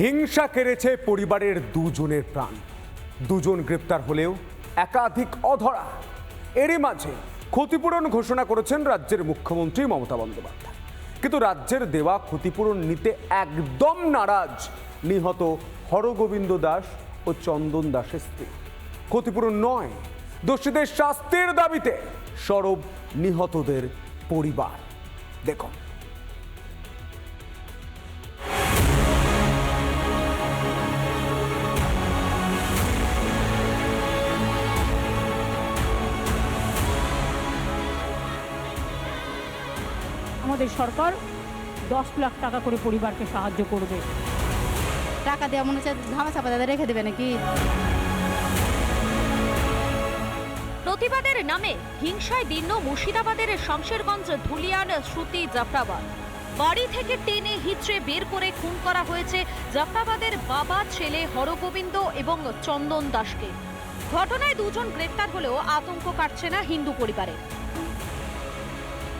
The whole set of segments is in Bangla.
হিংসা কেড়েছে পরিবারের দুজনের প্রাণ। দুজন গ্রেপ্তার হলেও একাধিক অধরা। এরই মাঝে ক্ষতিপূরণ ঘোষণা করেছেন রাজ্যের মুখ্যমন্ত্রী মমতা বন্দ্যোপাধ্যায়। কিন্তু রাজ্যের দেওয়া ক্ষতিপূরণ নিতে একদম নারাজ নিহত হরগোবিন্দ দাস ও চন্দন দাসের স্ত্রী। ক্ষতিপূরণ নয়, দোষীদের শাস্তির দাবিতে সরব নিহতদের পরিবার। দেখুন। আমাদের সরকার দশ লাখ টাকা করে পরিবারকে সাহায্য করবে। টাকা দেওয়া মনে হচ্ছে ধামা চাপা দিয়ে রেখে দেবে নাকি? প্রতিবাদের নামে হিংসায় দীর্ণ মুর্শিদাবাদের শমশেরগঞ্জ ধুলিয়ান শ্রুতি জাফরাবাদ। বাড়ি থেকে টেনে হিচড়ে বের করে খুন করা হয়েছে জাফরাবাদের বাবা ছেলে হরগোবিন্দ এবং চন্দন দাসকে। ঘটনায় দুজন গ্রেপ্তার হলেও আতঙ্ক কাটছে না হিন্দু পরিবারে।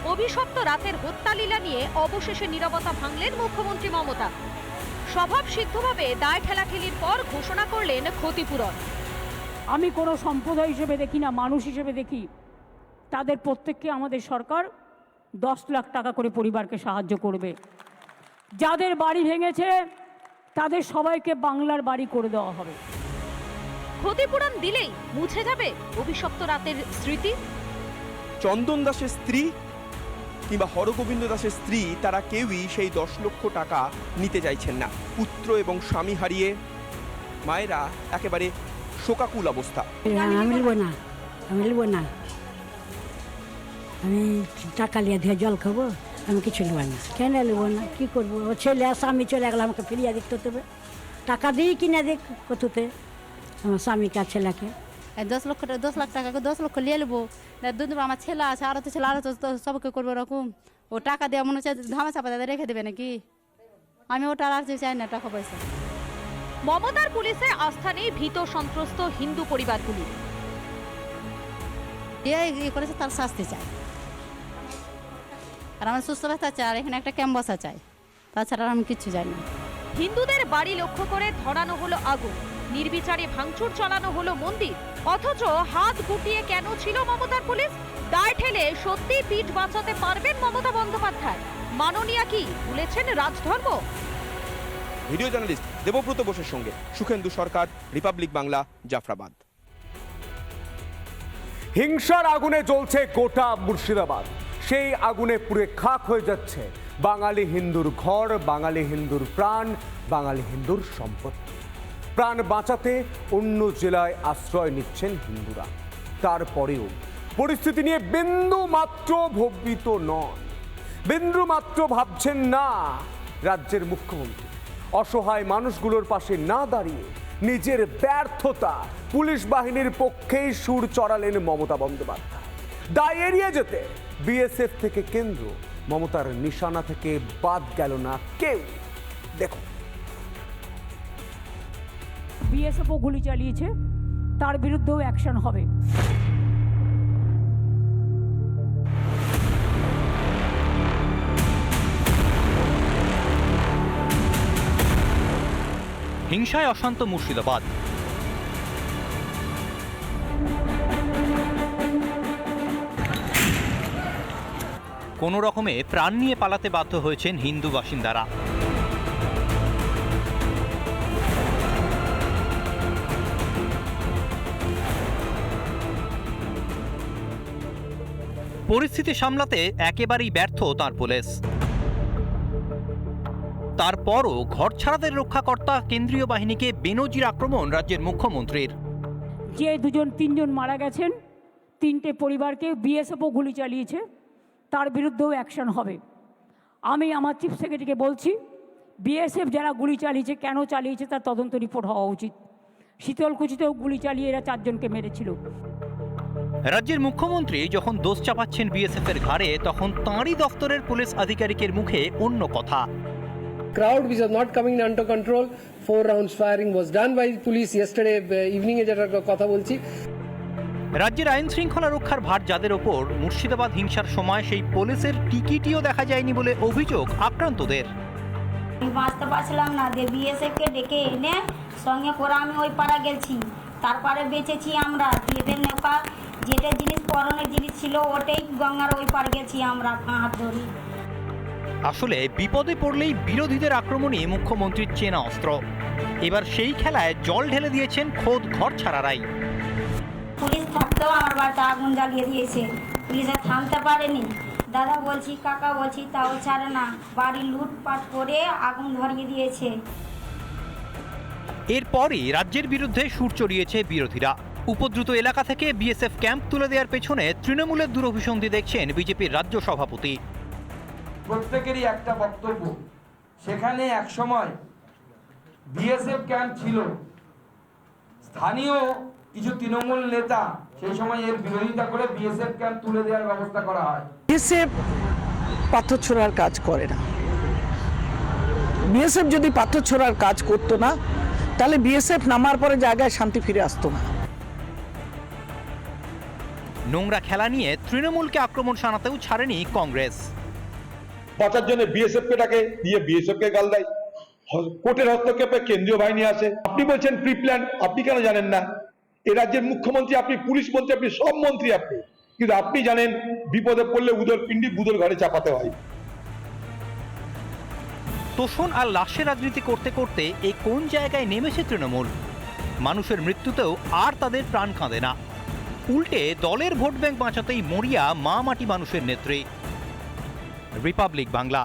অভিশপ্ত রাতের হত্যালীলা নিয়ে অবশেষে নীরবতা ভাঙলেন মুখ্যমন্ত্রী মমতা। স্বভাব সিদ্ধভাবে দায় ঠেলাঠেলির পর ঘোষণা করলেন ক্ষতিপূরণ। আমি কোনো সম্প্রদায় হিসেবে দেখি না মানুষ হিসেবে দেখি। তাদের প্রত্যেককে আমাদের সরকার দশ লাখ টাকা করে পরিবারকে সাহায্য করবে। যাদের বাড়ি ভেঙেছে তাদের সবাইকে বাংলার বাড়ি করে দেওয়া হবে। ক্ষতিপূরণ দিলেই মুছে যাবে অভিশপ্ত রাতের স্মৃতি। চন্দন দাসের স্ত্রী কিংবা হরগোবিন্দ দাসের স্ত্রী তারা কেউই সেই দশ লক্ষ টাকা নিতে চাইছেন না। পুত্র এবং স্বামী হারিয়ে মায়েরা একেবারে শোকাকুল অবস্থা। আমি নেব না। আমি নেব না। আমি টাকা নিয়ে ধুয়ে জল খাব আমি কিছু নেব না। কেন নেব না? কী করব? ও ছেলে আর স্বামী চলে গেলে আমাকে ফিরিয়ে দিতে হবে। টাকা দিই কিনে দিক কততে? আমার স্বামীকে আর ছেলেকে। দশ লক্ষ দশ লাখ টাকা দশ লক্ষ নিয়ে নেব দুদিন আমার ছেলে আছে আরও তো ছেলে আরও তো সবকে করব ওরকম ও টাকা দেওয়া মনে হচ্ছে ধামা চাপা দিয়ে রেখে দেবে নাকি আমি ওটা আর চাই না টাকা পয়সা মমতার পুলিশে আস্থা নেই ভীত সন্ত্রস্ত হিন্দু পরিবারগুলি। ইয়ে করেছে তার শাস্তি চাই। আর আমার সুস্থ ব্যথা চাই আর এখানে একটা ক্যাম্প বসা চাই। তাছাড়া আমি কিচ্ছু জানি হিন্দুদের বাড়ি লক্ষ্য করে ধরানো হলো আগুন নির্বিচারে ভাঙচুর চালানো হলো মন্দির। অথচ হাত গুটিয়ে কেন ছিল মমতার পুলিশ? দায় ঠেলে সত্যি পিঠ বাঁচাতে পারবেন মমতা বন্দ্যোপাধ্যায়। মাননীয়া কি ভুলেছেন রাজধর্ম? ভিডিও জার্নালিস্ট দেবব্রত বোসের সঙ্গে সুখেন্দু সরকার রিপাবলিক বাংলা জাফরাবাদ। হিংসার আগুনে জ্বলছে গোটা মুর্শিদাবাদ। সেই আগুনে পুড়ে খাক হয়ে যাচ্ছে বাঙালি হিন্দুর ঘর বাঙালি হিন্দুর প্রাণ বাঙালি হিন্দুর সম্পত্তি। প্রাণ বাঁচাতে অন্য জেলায় আশ্রয় নিচ্ছেন হিন্দুরা। তারপরেও পরিস্থিতি নিয়ে বিন্দু মাত্র ভবিত নন। বিন্দু মাত্র ভাবছেন না রাজ্যের মুখ্যমন্ত্রী। অসহায় মানুষগুলোর পাশে না দাঁড়িয়ে নিজের ব্যর্থতা পুলিশ বাহিনীর পক্ষেই সুর চড়ালেন মমতা বন্দ্যোপাধ্যায়। দায় এড়িয়ে যেতে বিএসএফ থেকে কেন্দ্র। মমতার নিশানা থেকে বাদ গেল না কেউ। দেখুন। বিএসএফও গুলি চালিয়েছে। তার বিরুদ্ধেও অ্যাকশন হবে। হিংসায় অশান্ত মুর্শিদাবাদ। কোনো রকমে প্রাণ নিয়ে পালাতে বাধ্য হয়েছেন হিন্দু বাসিন্দারা। পরিস্থিতি সামলাতে একেবারেই ব্যর্থ তার পুলিশ। তারপরও ঘর ছাড়াদের রক্ষাকর্তা কেন্দ্রীয় বাহিনীকে বেনজির আক্রমণ রাজ্যের মুখ্যমন্ত্রীর। যে দুজন, তিনজন মারা গেছেন, তিনটে পরিবারকে বিএসএফও গুলি চালিয়েছে, তার বিরুদ্ধেও অ্যাকশন হবে। আমি আমার চিফ সেক্রেটারিকে বলছি, বিএসএফ যারা গুলি চালিয়েছে, কেন চালিয়েছে তার তদন্ত রিপোর্ট হওয়া উচিত। শীতলকুচিতেও গুলি চালিয়ে এরা চারজনকে মেরেছিল। রাজ্যের মুখ্যমন্ত্রী যখন দোষ চাপাচ্ছেন বিএসএফ এর ঘাড়ে তখন তাঁরই দফতরের পুলিশ আধিকারিকের মুখে অন্য কথা। Crowd which was not coming under control four rounds firing was done by police yesterday uh, evening এ কথা বলছি। রাজ্যের আইন শৃঙ্খলা রক্ষার ভার যাদের ওপর মুর্শিদাবাদ হিংসার সময় সেই পুলিশের টিকিটিও দেখা যায়নি বলে অভিযোগ আক্রান্তদের। আমি বাঁচতে পারছিলাম না দিয়ে বিএসএফকে ডেকে এনে সঙ্গে করে আমি ওই পাড়া গেছি। তারপরে বেঁচেছি আমরা এদের নৌকা যেটা জিনিস পরনের জিনিস ছিল ওটাই গঙ্গার ওই পার গেছি আমরা হাত ধরি আসলে বিপদে পড়লেই বিরোধীদের আক্রমণই মুখ্যমন্ত্রীর চেনা অস্ত্র। এবার সেই খেলায় জল ঢেলে দিয়েছেন খোদ ঘর ছাড়ারাই পুলিশ থাকতেও আমার বাড়িতে আগুন জ্বালিয়ে দিয়েছে। পুলিশ আর থামতে পারেনি। দাদা বলছি কাকা বলছি তাও ছাড়ে না। বাড়ি লুটপাট করে আগুন ধরিয়ে দিয়েছে। এরপরই রাজ্যের বিরুদ্ধে সুর চড়িয়েছে বিরোধীরা। উপদ্রুত এলাকা থেকে বিএসএফ ক্যাম্প তুলে দেওয়ার পেছনে তৃণমূলের দুরভিসন্ধি দেখছেন বিজেপির রাজ্য সভাপতি। প্রত্যেকেরই একটা বক্তব্য। সেখানে এক সময় বিএসএফ ক্যাম্প ছিল। স্থানীয় কিছু তৃণমূল নেতা সেই সময় এর বিরোধিতা করে বিএসএফ ক্যাম্প তুলে দেওয়ার ব্যবস্থা করা হয়। বিএসএফ পাথর ছোড়ার কাজ করে না। বিএসএফ যদি পাথর ছোড়ার কাজ করতো না তাহলে বিএসএফ নামার পরে জায়গায় শান্তি ফিরে আসতো না। নোংরা খেলা নিয়ে তৃণমূলকে আক্রমণ শানাতেও ছাড়েনি কংগ্রেস। বাঁচার জন্য বিএসএফ কে ডাকে দিয়ে বিএসএফ কে গাল দেয়। কোর্টের হস্তক্ষেপে কেন্দ্রীয় বাহিনী আসে। আপনি বলছেন প্রি প্ল্যান আপনি কেন জানেন না? এ রাজ্যের মুখ্যমন্ত্রী আপনি পুলিশ মন্ত্রী আপনি সব মন্ত্রী আপনি। কিন্তু আপনি জানেন বিপদে পড়লে উদর পিণ্ডি বুদর ঘরে চাপাতে হয়। তোষণ আর লাশের রাজনীতি করতে করতে এই কোন জায়গায় নেমেছে তৃণমূল? মানুষের মৃত্যুতেও আর তাদের প্রাণ কাঁদে না। উল্টে দলের ভোট ব্যাংক বাঁচাতেই মরিয়া মা মাটি মানুষের নেত্রী। রিপাবলিক বাংলা।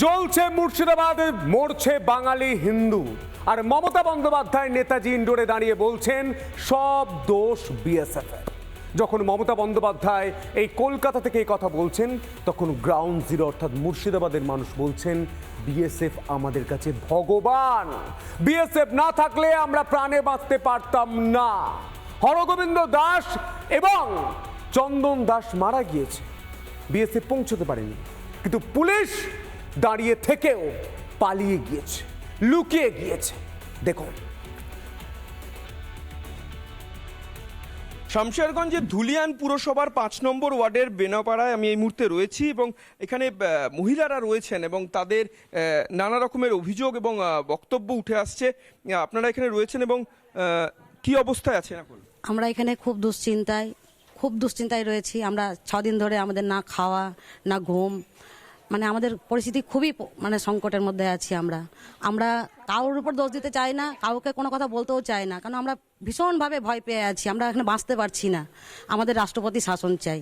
জ্বলছে মুর্শিদাবাদ, মরছে বাঙালি হিন্দু। আর মমতা বন্দ্যোপাধ্যায় নেতাজি ইন্ডোরে দাঁড়িয়ে বলছেন, সব দোষ বিএসএফ যখন মমতা বন্দ্যোপাধ্যায় এই কলকাতা থেকে এই কথা বলছেন, তখন গ্রাউন্ড জিরো অর্থাৎ মুর্শিদাবাদের মানুষ বলছেন, বিএসএফ আমাদের কাছে ভগবান। বিএসএফ না থাকলে আমরা প্রাণে বাঁচতে পারতাম না। হরগোবিন্দ দাস এবং চন্দন দাস মারা গিয়েছে। বিএসএফ পৌঁছতে পারেনি। কিন্তু পুলিশ দাঁড়িয়ে থেকেও পালিয়ে গিয়েছে, লুকিয়ে গিয়েছে। দেখুন শামশেরগঞ্জের ধুলিয়ান পুরসভার পাঁচ নম্বর ওয়ার্ডের বেনাপাড়ায় আমি এই মুহূর্তে রয়েছি এবং এখানে মহিলারা রয়েছেন এবং তাদের নানা রকমের অভিযোগ এবং বক্তব্য উঠে আসছে। আপনারা এখানে রয়েছেন এবং কি অবস্থায় আছেন এখন? আমরা এখানে খুব দুশ্চিন্তায় খুব দুশ্চিন্তায় রয়েছি। আমরা ছদিন ধরে আমাদের না খাওয়া, না ঘুম মানে আমাদের পরিস্থিতি খুবই মানে সংকটের মধ্যে আছি আমরা। আমরা কারোর উপর দোষ দিতে চাই না কাউকে কোনো কথা বলতেও চাই না কারণ আমরা ভীষণভাবে ভয় পেয়ে আছি আমরা এখানে বাঁচতে পারছি না। আমাদের রাষ্ট্রপতি শাসন চাই।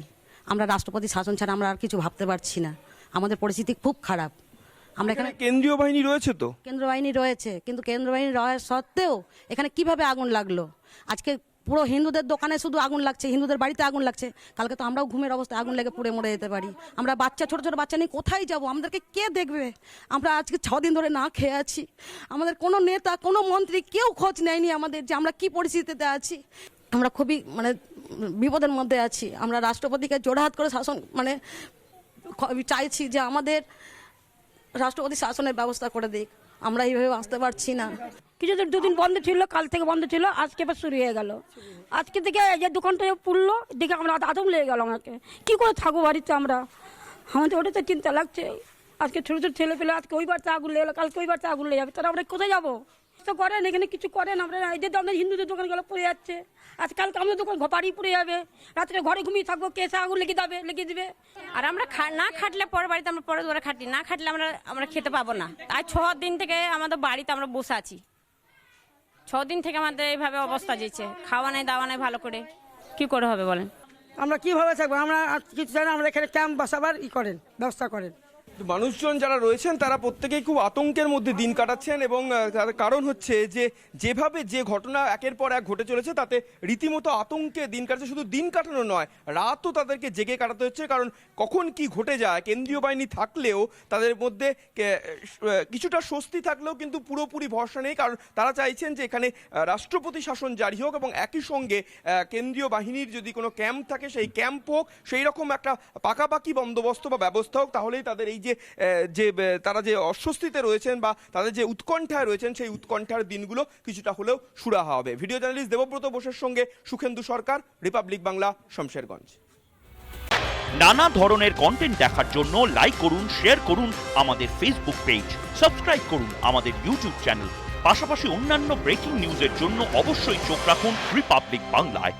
আমরা রাষ্ট্রপতি শাসন ছাড়া আমরা আর কিছু ভাবতে পারছি না। আমাদের পরিস্থিতি খুব খারাপ। আমরা এখানে কেন্দ্রীয় বাহিনী রয়েছে তো? কেন্দ্র বাহিনী রয়েছে কিন্তু কেন্দ্র বাহিনী রয়ের সত্ত্বেও এখানে কীভাবে আগুন লাগল? আজকে পুরো হিন্দুদের দোকানে শুধু আগুন লাগছে, হিন্দুদের বাড়িতে আগুন লাগছে। কালকে তো আমরাও ঘুমের অবস্থায় আগুন লেগে পুড়ে মরে যেতে পারি। আমরা বাচ্চা, ছোট ছোট বাচ্চা নিয়ে কোথায় যাব? আমাদেরকে কে দেখবে? আমরা আজকে ছ দিন ধরে না খেয়ে আছি। আমাদের কোনো নেতা, কোনো মন্ত্রী কেউ খোঁজ নেয়নি আমাদের যে আমরা কি পরিস্থিতিতে আছি। আমরা খুবই মানে বিপদের মধ্যে আছি। আমরা রাষ্ট্রপতিকে জোড়হাত করে শাসন মানে চাইছি যে আমাদের রাষ্ট্রপতি শাসনের ব্যবস্থা করে দিক। আমরা এইভাবে বাঁচতে পারছি না। কিছুদিন, দুদিন বন্ধ ছিল, কাল থেকে বন্ধ ছিল, আজকে এবার শুরু হয়ে গেল। আজকে থেকে যে দোকানটা পুড়লো, দেখে আমরা আদম লেগে গেল আমাকে। কি করে থাকব বাড়িতে আমরা? আমাদের ওটাতে চিন্তা লাগছে। আজকে ছোটো ছোটো ছেলে পেলে আজকে ওইবার বাড়িতে আগুন লেগে গেলো, কালকে ওইবার বাড়িতে আগুন লেগে যাবে। তাহলে আমরা কোথায় যাব? তো করেন এখানে কিছু করেন। আমরা এই যে আমাদের হিন্দুদের দোকানগুলো পড়ে যাচ্ছে। আজকাল তো আমাদের দোকান ঘপাড়ি পড়ে যাবে। রাত্রে ঘরে ঘুমিয়ে থাকব কে আগুন লেগে যাবে লেগে দিবে। আর আমরা খা- না খাটলে পরের বাড়িতে আমরা পরের দুয়ারে খাটি না খাটলে আমরা আমরা খেতে পাবো না। তাই ছ দিন থেকে আমাদের বাড়িতে আমরা বসে আছি। ছ দিন থেকে আমাদের এইভাবে অবস্থা যেছে খাওয়া নেই দাওয়া নেই ভালো করে। কি করে হবে বলেন? আমরা কীভাবে থাকব? আমরা আর কিছু জানি আমরা এখানে ক্যাম্প বসাবার ই করেন ব্যবস্থা করেন। মানুষজন যারা রয়েছেন, তারা প্রত্যেকেই খুব আতঙ্কের মধ্যে দিন কাটাচ্ছেন এবং তার কারণ হচ্ছে যে, যেভাবে যে ঘটনা একের পর এক ঘটে চলেছে, তাতে রীতিমতো আতঙ্কে দিন কাটছে। শুধু দিন কাটানো নয়, রাতও তাদেরকে জেগে কাটাতে হচ্ছে, কারণ কখন কি ঘটে যায়, কেন্দ্রীয় বাহিনী থাকলেও তাদের মধ্যে কিছুটা স্বস্তি থাকলেও কিন্তু পুরোপুরি ভরসা নেই, কারণ তারা চাইছেন যে এখানে রাষ্ট্রপতি শাসন জারি হোক এবং একই সঙ্গে কেন্দ্রীয় বাহিনীর যদি কোনো ক্যাম্প থাকে, সেই ক্যাম্প হোক, সেই রকম একটা পাকাপাকি বন্দোবস্ত বা ব্যবস্থা হোক, তাহলেই তাদের এই যে যে তারা যে অস্বস্তিতে রয়েছেন বা তাদের যে উৎকণ্ঠায় রয়েছেন, সেই উৎকণ্ঠার দিনগুলো কিছুটা হলেও সুরাহা হবে। ভিডিও জার্নালিস্ট দেবব্রত বোসের সঙ্গে সুখেন্দু সরকার, রিপাবলিক বাংলা, শমশেরগঞ্জ। নানা ধরনের কন্টেন্ট দেখার জন্য লাইক করুন শেয়ার করুন আমাদের ফেসবুক পেজ সাবস্ক্রাইব করুন আমাদের ইউটিউব চ্যানেল পাশাপাশি অন্যান্য ব্রেকিং নিউজের জন্য অবশ্যই চোখ রাখুন রিপাবলিক বাংলায়